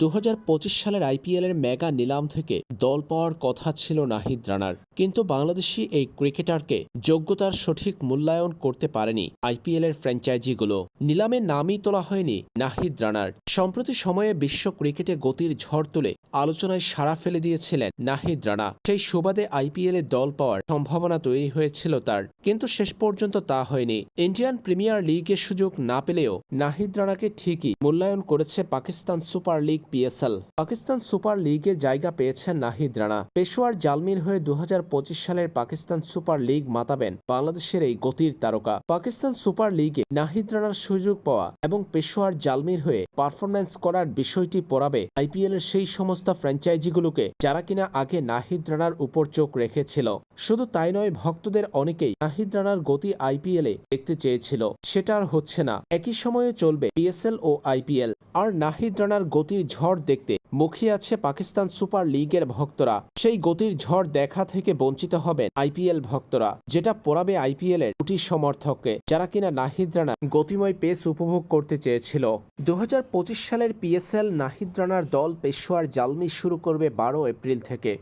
দু হাজার পঁচিশ সালের আইপিএলের মেগা নিলাম থেকে দল পাওয়ার কথা ছিল নাহিদ রানার। কিন্তু বাংলাদেশি এই ক্রিকেটারকে যোগ্যতার সঠিক মূল্যায়ন করতে পারেনি আইপিএলের ফ্র্যাঞ্চাইজিগুলো। নিলামে নামই তোলা হয়নি নাহিদ রানার। সম্প্রতি সময়ে বিশ্ব ক্রিকেটে গতির ঝড় তুলে আলোচনায় সাড়া ফেলে দিয়েছিলেন নাহিদ রানা। সেই সুবাদে আইপিএলে দল পাওয়ার সম্ভাবনা তৈরি হয়েছিল তার। কিন্তু শেষ পর্যন্ত তা হয়নি। ইন্ডিয়ান প্রিমিয়ার লিগের সুযোগ না পেলেও নাহিদ রানাকে ঠিকই মূল্যায়ন করেছে Pakistan super league PSL. Pakistan super লিগে জায়গা পেয়েছেন নাহিদ রানা। পেশোয়ার জালমির হয়ে দু হাজার পঁচিশ সালের পাকিস্তান সুপার লিগ মাতাবেন বাংলাদেশের এই গতির তারকা। পাকিস্তান সুপার লিগে নাহিদ রানার সুযোগ পাওয়া এবং পেশোয়ার জালমির হয়ে পারফরম্যান্স করার বিষয়টি পড়াবে আইপিএল এর সেই সমস্ত ফ্র্যাঞ্চাইজিগুলোকে যারা কিনা আগে নাহিদ রানার উপর চোখ রেখেছিল, শুধু তাই নয় ভক্তদের অনেকেই নাহিদ রানার গতি আইপিএলে দেখতে চেয়েছিল। সেটা আর হচ্ছে না। একই সময়ে চলবে পিএসএল ও আইপিএল আর নাহিদ রানার গতির ঝড় দেখতে মুখিয়ে আছে পাকিস্তান সুপার লিগের ভক্তরা। সেই গতির ঝড় দেখা থেকে বঞ্চিত হবেন আইপিএল ভক্তরা, যেটা পড়াবে আইপিএল এর দুটি সমর্থককে, যারা কিনা নাহিদ রানা গতিময় পেস উপভোগ করতে চেয়েছিল। দু হাজার পঁচিশ সালের পিএসএল নাহিদ রানার দল পেশোয়ার জালমি শুরু করবে বারো এপ্রিল থেকে।